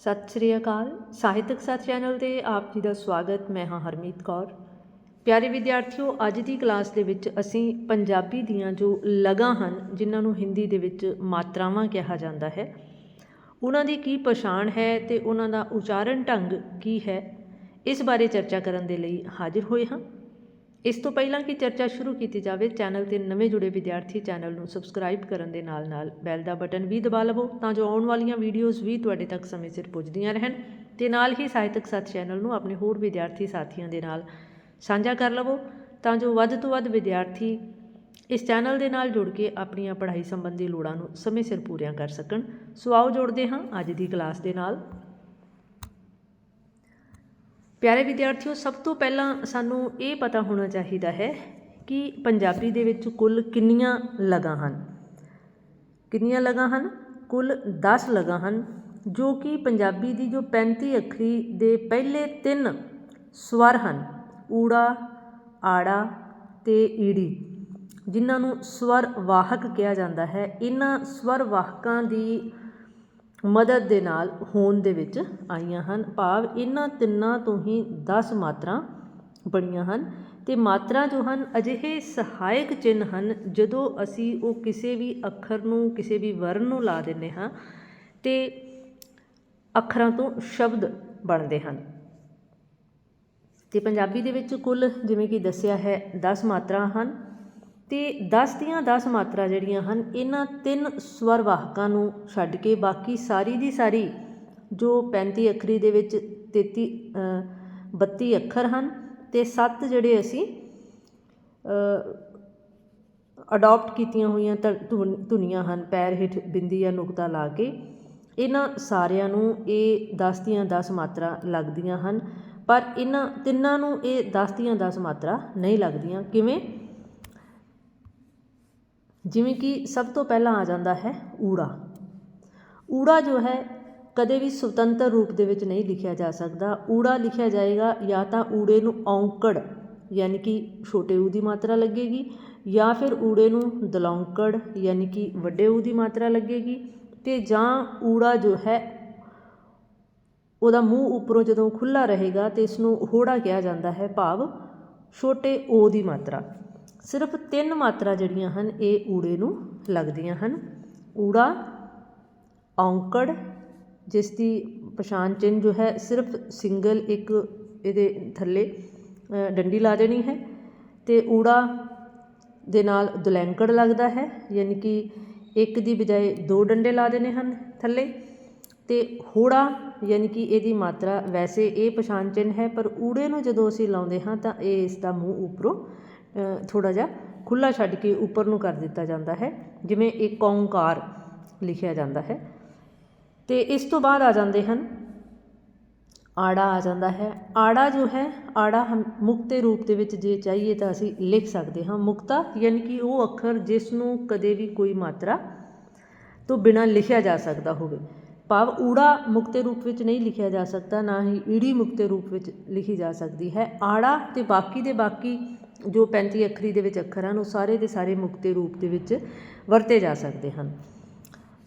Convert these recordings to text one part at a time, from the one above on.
ਸਤਿ ਸ੍ਰੀ ਅਕਾਲ। ਸਾਹਿਤਕ ਸਾਥ ਚੈਨਲ ਤੇ ਆਪ ਜੀ ਦਾ ਸਵਾਗਤ। ਮੈਂ ਹਾਂ ਹਰਮੀਤ ਕੌਰ। ਪਿਆਰੇ ਵਿਦਿਆਰਥੀਓ, ਅੱਜ ਦੀ ਕਲਾਸ ਦੇ ਵਿੱਚ ਅਸੀਂ ਪੰਜਾਬੀ ਦੀਆਂ ਜੋ ਲਗਾਂ ਹਨ, ਜਿਨ੍ਹਾਂ ਨੂੰ ਹਿੰਦੀ ਦੇ ਵਿੱਚ ਮਾਤਰਾਵਾਂ ਕਿਹਾ ਜਾਂਦਾ ਹੈ, ਉਹਨਾਂ ਦੀ ਕੀ ਪਛਾਣ ਹੈ ਤੇ ਉਹਨਾਂ ਦਾ ਉਚਾਰਨ ਢੰਗ ਕੀ ਹੈ, ਇਸ ਬਾਰੇ ਚਰਚਾ ਕਰਨ ਦੇ ਲਈ ਹਾਜ਼ਰ ਹੋਏ ਹਾਂ। ਇਸ ਤੋਂ ਪਹਿਲਾਂ ਕਿ ਚਰਚਾ ਸ਼ੁਰੂ ਕੀਤੀ ਜਾਵੇ, ਚੈਨਲ ਤੇ ਨਵੇਂ ਜੁੜੇ ਵਿਦਿਆਰਥੀ ਚੈਨਲ ਨੂੰ ਸਬਸਕ੍ਰਾਈਬ ਕਰਨ ਦੇ ਨਾਲ-ਨਾਲ ਬੈਲ ਦਾ ਬਟਨ ਵੀ ਦਬਾ ਲਵੋ ਤਾਂ ਜੋ ਆਉਣ ਵਾਲੀਆਂ ਵੀਡੀਓਜ਼ ਵੀ ਤੁਹਾਡੇ ਤੱਕ ਸਮੇਂ ਸਿਰ ਪਹੁੰਚਦੀਆਂ ਰਹਿਣ ਤੇ ਨਾਲ ਹੀ ਸਾਹਿਤਕ ਸਾਥ ਚੈਨਲ ਨੂੰ ਆਪਣੇ ਹੋਰ ਵਿਦਿਆਰਥੀ ਸਾਥੀਆਂ ਦੇ ਨਾਲ ਸਾਂਝਾ ਕਰ ਲਵੋ ਤਾਂ ਜੋ ਵੱਧ ਤੋਂ ਵੱਧ ਵਿਦਿਆਰਥੀ ਇਸ ਚੈਨਲ ਦੇ ਨਾਲ ਜੁੜ ਕੇ ਆਪਣੀਆਂ ਪੜ੍ਹਾਈ ਸੰਬੰਧੀ ਲੋੜਾਂ ਨੂੰ ਸਮੇਂ ਸਿਰ ਪੂਰੀਆਂ ਕਰ ਸਕਣ। ਸੋ ਆਓ ਜੋੜਦੇ ਹਾਂ ਅੱਜ ਦੀ ਕਲਾਸ ਦੇ ਨਾਲ। ਪਿਆਰੇ ਵਿਦਿਆਰਥੀਓ, ਸਭ ਤੋਂ ਪਹਿਲਾਂ ਸਾਨੂੰ ਇਹ ਪਤਾ ਹੋਣਾ ਚਾਹੀਦਾ ਹੈ ਕਿ ਪੰਜਾਬੀ ਦੇ ਵਿੱਚ ਕੁੱਲ ਕਿੰਨੀਆਂ ਲਗਾਂ ਹਨ? ਕਿੰਨੀਆਂ ਲਗਾਂ ਹਨ? ਕੁੱਲ 10 ਲਗਾਂ ਹਨ, ਜੋ ਕਿ ਪੰਜਾਬੀ ਦੀ ਜੋ 35 ਅੱਖਰੀ ਦੇ ਪਹਿਲੇ ਤਿੰਨ ਸਵਰ ਹਨ, ਊੜਾ, ਆੜਾ ਤੇ ਈੜੀ, ਜਿਨ੍ਹਾਂ ਨੂੰ ਸਵਰ ਵਾਹਕ ਕਿਹਾ ਜਾਂਦਾ ਹੈ। ਇਹਨਾਂ ਸਵਰ ਵਾਹਕਾਂ ਦੀ ਮਦਦ ਦੇ ਨਾਲ ਹੋਂਦ ਦੇ ਵਿੱਚ ਆਈਆਂ ਹਨ। ਭਾਵ ਇਹਨਾਂ ਤਿੰਨਾਂ ਤੋਂ ਹੀ ਦਸ ਮਾਤਰਾ ਬਣੀਆਂ ਹਨ ਅਤੇ ਮਾਤਰਾ ਜੋ ਹਨ ਅਜਿਹੇ ਸਹਾਇਕ ਚਿੰਨ੍ਹ ਹਨ ਜਦੋਂ ਅਸੀਂ ਉਹ ਕਿਸੇ ਵੀ ਅੱਖਰ ਨੂੰ, ਕਿਸੇ ਵੀ ਵਰਨ ਨੂੰ ਲਾ ਦਿੰਦੇ ਹਾਂ ਤੇ ਅੱਖਰਾਂ ਤੋਂ ਸ਼ਬਦ ਬਣਦੇ ਹਨ। ਤੇ ਪੰਜਾਬੀ ਦੇ ਵਿੱਚ ਕੁੱਲ ਜਿਵੇਂ ਕਿ ਦੱਸਿਆ ਹੈ 10 ਮਾਤਰਾ ਹਨ। ਅਤੇ ਦਸ ਦੀਆਂ ਦਸ ਮਾਤਰਾ ਜਿਹੜੀਆਂ ਹਨ, ਇਹਨਾਂ ਤਿੰਨ ਸਵਰ ਵਾਹਕਾਂ ਨੂੰ ਛੱਡ ਕੇ ਬਾਕੀ ਸਾਰੀ ਦੀ ਸਾਰੀ ਜੋ 35 ਅੱਖਰੀ ਦੇ ਵਿੱਚ 33 32 ਅੱਖਰ ਹਨ ਅਤੇ ਸੱਤ ਜਿਹੜੇ ਅਸੀਂ ਅਡਾਪਟ ਕੀਤੀਆਂ ਹੋਈਆਂ ਧੁਨੀਆਂ ਹਨ, ਪੈਰ ਹੇਠ ਬਿੰਦੀ ਜਾਂ ਨੁਕਤਾ ਲਾ ਕੇ, ਇਹਨਾਂ ਸਾਰਿਆਂ ਨੂੰ ਇਹ 10 ਦੀਆਂ 10 ਮਾਤਰਾ ਲੱਗਦੀਆਂ ਹਨ, ਪਰ ਇਹਨਾਂ ਤਿੰਨਾਂ ਨੂੰ ਇਹ 10 ਦੀਆਂ 10 ਮਾਤਰਾ ਨਹੀਂ ਲੱਗਦੀਆਂ। ਕਿਵੇਂ? ਜਿਵੇਂ ਕਿ ਸਭ ਤੋਂ ਪਹਿਲਾਂ ਆ ਜਾਂਦਾ ਹੈ ਊੜਾ। ਊੜਾ ਜੋ ਹੈ ਕਦੇ ਵੀ ਸੁਤੰਤਰ ਰੂਪ ਦੇ ਵਿੱਚ ਨਹੀਂ ਲਿਖਿਆ ਜਾ ਸਕਦਾ। ਊੜਾ ਲਿਖਿਆ ਜਾਏਗਾ ਜਾਂ ਤਾਂ ਊੜੇ ਨੂੰ ਔਂਕੜ, ਯਾਨੀ ਕਿ ਛੋਟੇ ਊ ਦੀ ਮਾਤਰਾ ਲੱਗੇਗੀ, ਜਾਂ ਫਿਰ ਊੜੇ ਨੂੰ ਦਲੌਂਕੜ, ਯਾਨੀ ਕਿ ਵੱਡੇ ਊ ਦੀ ਮਾਤਰਾ ਲੱਗੇਗੀ। ਤੇ ਜਾਂ ਊੜਾ ਜੋ ਹੈ, ਉਹਦਾ ਮੂੰਹ ਉੱਪਰੋਂ ਜਦੋਂ ਖੁੱਲਾ ਰਹੇਗਾ ਤੇ ਇਸ ਨੂੰ ਹੋੜਾ ਕਿਹਾ ਜਾਂਦਾ ਹੈ ਭਾਵ ਛੋਟੇ ਓ ਦੀ ਮਾਤਰਾ। ਸਿਰਫ ਤਿੰਨ ਮਾਤਰਾ ਜਿਹੜੀਆਂ ਹਨ, ਇਹ ਊੜੇ ਨੂੰ ਲੱਗਦੀਆਂ ਹਨ। ਊੜਾ, ਔਂਕੜ, ਜਿਸ ਦੀ ਪਛਾਣ ਚਿੰਨ ਜੋ ਹੈ, ਸਿਰਫ ਸਿੰਗਲ ਇੱਕ ਇਹਦੇ ਥੱਲੇ ਡੰਡੀ ਲਾ ਦੇਣੀ ਹੈ ਤੇ ਊੜਾ ਦੇ ਨਾਲ ਦੁਲੈਂਕੜ ਲੱਗਦਾ ਹੈ, ਯਾਨੀ ਕਿ ਇੱਕ ਦੀ ਬਜਾਏ ਦੋ ਡੰਡੇ ਲਾ ਦੇਣੇ ਹਨ ਥੱਲੇ। ਤੇ ਹੋੜਾ, ਯਾਨੀ ਕਿ ਇਹਦੀ ਮਾਤਰਾ ਵੈਸੇ ਇਹ ਪਛਾਣ ਚਿੰਨ ਹੈ, ਪਰ ਊੜੇ ਨੂੰ ਜਦੋਂ ਅਸੀਂ ਲਾਉਂਦੇ ਹਾਂ ਤਾਂ ਇਹ ਇਸ ਦਾ ਮੂੰਹ ਉੱਪਰੋਂ ਥੋੜਾ ਜਿਹਾ ਖੁੱਲਾ ਛੱਡ ਕੇ ਉੱਪਰ ਨੂੰ ਕਰ ਦਿੱਤਾ ਜਾਂਦਾ ਹੈ, ਜਿਵੇਂ ਇੱਕ ਓੰਕਾਰ ਲਿਖਿਆ ਜਾਂਦਾ ਹੈ। ਤੇ ਇਸ ਤੋਂ ਬਾਅਦ ਆ ਜਾਂਦੇ ਹਨ, ਆੜਾ ਆ ਜਾਂਦਾ ਹੈ। ਆੜਾ ਜੋ ਹੈ, ਆੜਾ ਹਮ ਮੁਕਤੇ ਰੂਪ ਦੇ ਵਿੱਚ ਜੇ ਚਾਹੀਏ ਤਾਂ ਅਸੀਂ ਲਿਖ ਸਕਦੇ ਹਾਂ। ਮੁਕਤਾ ਯਾਨੀ ਕਿ ਉਹ ਅੱਖਰ ਜਿਸ ਨੂੰ ਕਦੇ ਵੀ ਕੋਈ ਮਾਤਰਾ ਤੋਂ ਬਿਨਾਂ ਲਿਖਿਆ ਜਾ ਸਕਦਾ ਹੋਵੇ। ਭਾਵ ਊੜਾ ਮੁਕਤੇ ਰੂਪ ਵਿੱਚ ਨਹੀਂ ਲਿਖਿਆ ਜਾ ਸਕਦਾ, ਨਾ ਹੀ ਈੜੀ ਮੁਕਤੇ ਰੂਪ ਵਿੱਚ ਲਿਖੀ ਜਾ ਸਕਦੀ ਹੈ। ਆੜਾ ਤੇ ਬਾਕੀ ਦੇ ਬਾਕੀ ਜੋ 35 ਅੱਖਰੀ ਦੇ ਵਿੱਚ ਅੱਖਰ ਹਨ, ਉਹ ਸਾਰੇ ਦੇ ਸਾਰੇ ਮੁਕਤੇ ਰੂਪ ਦੇ ਵਿੱਚ ਵਰਤੇ ਜਾ ਸਕਦੇ ਹਨ।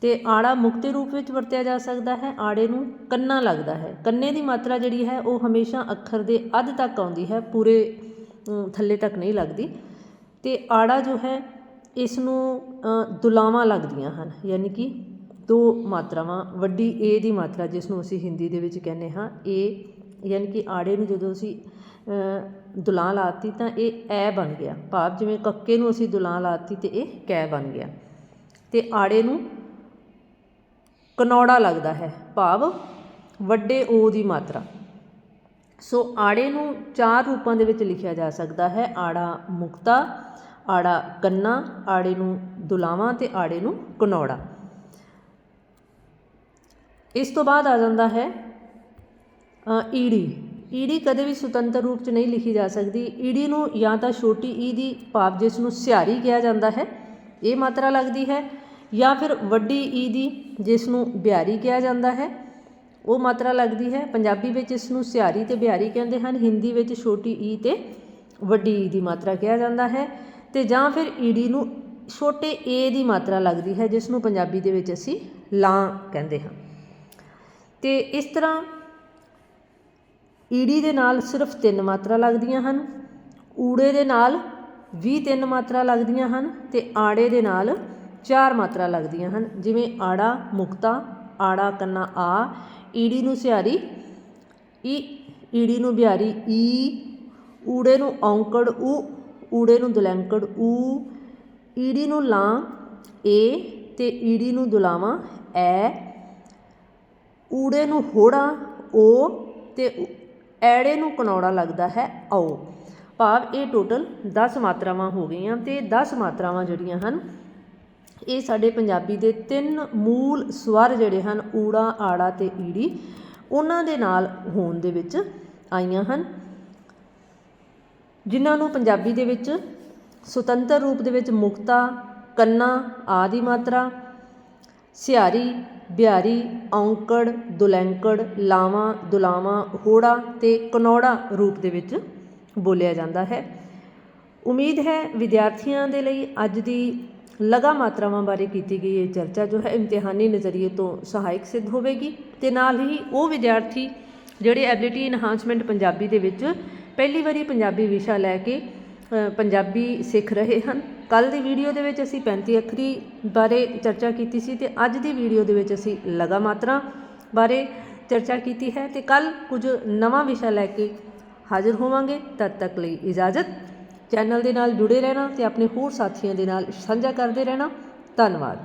ਤੇ ਆੜਾ ਮੁਕਤੇ ਰੂਪ ਵਿੱਚ ਵਰਤਿਆ ਜਾ ਸਕਦਾ ਹੈ, ਆੜੇ ਨੂੰ ਕੰਨਾ ਲੱਗਦਾ ਹੈ। ਕੰਨੇ ਦੀ ਮਾਤਰਾ ਜਿਹੜੀ ਹੈ, ਉਹ ਹਮੇਸ਼ਾ ਅੱਖਰ ਦੇ ਅੱਧ ਤੱਕ ਆਉਂਦੀ ਹੈ, ਪੂਰੇ ਥੱਲੇ ਤੱਕ ਨਹੀਂ ਲੱਗਦੀ। ਤੇ ਆੜਾ ਜੋ ਹੈ, ਇਸ ਨੂੰ ਦੁਲਾਵਾਂ ਲੱਗਦੀਆਂ ਹਨ, ਯਾਨੀ ਕਿ ਦੋ ਮਾਤਰਾਵਾਂ, ਵੱਡੀ ਏ ਦੀ ਮਾਤਰਾ, ਜਿਸ ਨੂੰ ਅਸੀਂ ਹਿੰਦੀ ਦੇ ਵਿੱਚ ਕਹਿੰਦੇ ਹਾਂ ਏ ਯਾਨੀ ਕਿ ਆੜੇ ਨੂੰ ਜਦੋਂ ਅਸੀਂ ਦੁਲਾਂ ਲਾਤੀ ਤਾਂ ਇਹ ਐ ਬਣ ਗਿਆ। ਭਾਵ ਜਿਵੇਂ ਕੱਕੇ ਨੂੰ ਅਸੀਂ ਦੁਲਾਂ ਲਾਤੀ ਤੇ ਇਹ ਕੈ ਬਣ ਗਿਆ। ਤੇ ਆੜੇ ਨੂੰ ਕਨੌੜਾ ਲੱਗਦਾ ਹੈ। ਭਾਵ ਵੱਡੇ ਓ ਦੀ ਮਾਤਰਾ। ਸੋ ਆੜੇ ਨੂੰ ਚਾਰ ਰੂਪਾਂ ਦੇ ਵਿੱਚ ਲਿਖਿਆ ਜਾ ਸਕਦਾ ਹੈ। ਆੜਾ ਮੁਕਤਾ, ਆੜਾ ਕੰਨਾ, ਆੜੇ ਨੂੰ ਦੁਲਾਵਾਂ ਤੇ ਆੜੇ ਨੂੰ ਕਨੌੜਾ। ਇਸ ਤੋਂ ਬਾਅਦ ਆ ਜਾਂਦਾ ਹੈ ਈੜੀ। ਈੜੀ ਕਦੇ ਵੀ ਸੁਤੰਤਰ ਰੂਪ 'ਚ ਨਹੀਂ ਲਿਖੀ ਜਾ ਸਕਦੀ। ਈੜੀ ਨੂੰ ਜਾਂ ਤਾਂ ਛੋਟੀ ਈ ਦੀ ਭਾਵ ਜਿਸ ਨੂੰ ਸਿਆਰੀ ਕਿਹਾ ਜਾਂਦਾ ਹੈ, ਇਹ ਮਾਤਰਾ ਲੱਗਦੀ ਹੈ, ਜਾਂ ਫਿਰ ਵੱਡੀ ਈ ਦੀ ਜਿਸ ਨੂੰ ਬਿਹਾਰੀ ਕਿਹਾ ਜਾਂਦਾ ਹੈ, ਉਹ ਮਾਤਰਾ ਲੱਗਦੀ ਹੈ। ਪੰਜਾਬੀ ਵਿੱਚ ਇਸ ਨੂੰ ਸਿਆਰੀ ਤੇ ਬਿਹਾਰੀ ਕਹਿੰਦੇ ਹਨ, ਹਿੰਦੀ ਵਿੱਚ ਛੋਟੀ ਈ ਤੇ ਵੱਡੀ ਈ ਦੀ ਮਾਤਰਾ ਕਿਹਾ ਜਾਂਦਾ ਹੈ। ਤੇ ਜਾਂ ਫਿਰ ਈੜੀ ਨੂੰ ਛੋਟੇ ਏ ਦੀ ਮਾਤਰਾ ਲੱਗਦੀ ਹੈ, ਜਿਸ ਨੂੰ ਪੰਜਾਬੀ ਦੇ ਵਿੱਚ ਅਸੀਂ ਲਾਂ ਕਹਿੰਦੇ ਹਾਂ। ਤੇ ਇਸ ਤਰ੍ਹਾਂ ਈੜੀ ਦੇ ਨਾਲ ਸਿਰਫ ਤਿੰਨ ਮਾਤਰਾ ਲੱਗਦੀਆਂ ਹਨ, ਊੜੇ ਦੇ ਨਾਲ ਵੀ ਤਿੰਨ ਮਾਤਰਾ ਲੱਗਦੀਆਂ ਹਨ ਤੇ ਆੜੇ ਦੇ ਨਾਲ ਚਾਰ ਮਾਤਰਾ ਲੱਗਦੀਆਂ ਹਨ, ਜਿਵੇਂ ਆੜਾ, ਮੁਕਤਾ, ਆੜਾ, ਕੰਨਾ, ਆ। ਈੜੀ ਨੂੰ ਸਿਆਰੀ ਈ, ਈੜੀ ਨੂੰ ਬਿਹਾਰੀ, ਈ, ਊੜੇ ਨੂੰ ਔਂਕੜ, ਊ, ਊੜੇ ਨੂੰ ਦੁਲੈਂਕੜ, ਊ। ਈੜੀ ਨੂੰ ਲਾਂ, ਏ ਤੇ ਈੜੀ ਨੂੰ ਦੁਲਾਵਾਂ, ਐ। ਊੜੇ ਨੂੰ ਹੋੜਾ, ਓ ਤੇ ਊ- ਐੜੇ ਨੂੰ ਕਨੌੜਾ ਲੱਗਦਾ ਹੈ ਔ ਭਾਵ ਇਹ ਟੋਟਲ 10 ਮਾਤਰਾਵਾਂ ਹੋ ਗਈਆਂ ਤੇ 10 ਮਾਤਰਾਵਾਂ ਜਿਹੜੀਆਂ ਹਨ, ਇਹ ਸਾਡੇ ਪੰਜਾਬੀ ਦੇ ਤਿੰਨ ਮੂਲ ਸਵਰ ਜਿਹੜੇ ਹਨ, ਊੜਾ, ਆੜਾ ਤੇ ਈੜੀ, ਉਹਨਾਂ ਦੇ ਨਾਲ ਹੋਣ ਦੇ ਵਿੱਚ ਆਈਆਂ ਹਨ। ਜਿਨ੍ਹਾਂ ਨੂੰ ਪੰਜਾਬੀ ਦੇ ਵਿੱਚ ਸੁਤੰਤਰ ਰੂਪ ਦੇ ਵਿੱਚ ਮੁਕਤਾ, ਕੰਨਾ ਆਦੀ ਮਾਤਰਾ ਸਿਹਾਰੀ ਬਿਹਾਰੀ, ਔਂਕੜ, ਦੁਲੈਂਕੜ, ਲਾਵਾਂ, ਦੁਲਾਵਾਂ, ਹੋੜਾ ਅਤੇ ਕਨੌੜਾ ਰੂਪ ਦੇ ਵਿੱਚ ਬੋਲਿਆ ਜਾਂਦਾ ਹੈ। ਉਮੀਦ ਹੈ ਵਿਦਿਆਰਥੀਆਂ ਦੇ ਲਈ ਅੱਜ ਦੀ ਲਗਾ ਮਾਤਰਾਵਾਂ ਬਾਰੇ ਕੀਤੀ ਗਈ ਇਹ ਚਰਚਾ ਜੋ ਹੈ ਇਮਤਿਹਾਨੀ ਨਜ਼ਰੀਏ ਤੋਂ ਸਹਾਇਕ ਸਿੱਧ ਹੋਵੇਗੀ ਤੇ ਨਾਲ ਹੀ ਉਹ ਵਿਦਿਆਰਥੀ ਜਿਹੜੇ ਐਬਿਲਿਟੀ ਇਨਹਾਂਸਮੈਂਟ ਪੰਜਾਬੀ ਦੇ ਵਿੱਚ ਪਹਿਲੀ ਵਾਰੀ ਪੰਜਾਬੀ ਵਿਸ਼ਾ ਲੈ ਕੇ ਪੰਜਾਬੀ ਸਿੱਖ ਰਹੇ ਹਨ। ਕੱਲ ਦੀ ਵੀਡੀਓ ਦੇ ਵਿੱਚ ਅਸੀਂ 35 ਅੱਖਰੀ ਬਾਰੇ ਚਰਚਾ ਕੀਤੀ ਸੀ ਤੇ ਅੱਜ ਦੀ ਵੀਡੀਓ ਦੇ ਵਿੱਚ ਅਸੀਂ ਲਗਾ ਮਾਤਰਾ ਬਾਰੇ ਚਰਚਾ ਕੀਤੀ ਹੈ ਤੇ ਕੱਲ ਕੁਝ ਨਵਾਂ ਵਿਸ਼ਾ ਲੈ ਕੇ ਹਾਜ਼ਰ ਹੋਵਾਂਗੇ। ਤਦ ਤੱਕ ਲਈ ਇਜਾਜ਼ਤ। ਚੈਨਲ ਦੇ ਨਾਲ ਜੁੜੇ ਰਹਿਣਾ ਤੇ ਆਪਣੇ ਹੋਰ ਸਾਥੀਆਂ ਦੇ ਨਾਲ ਸਾਂਝਾ ਕਰਦੇ ਰਹਿਣਾ। ਧੰਨਵਾਦ।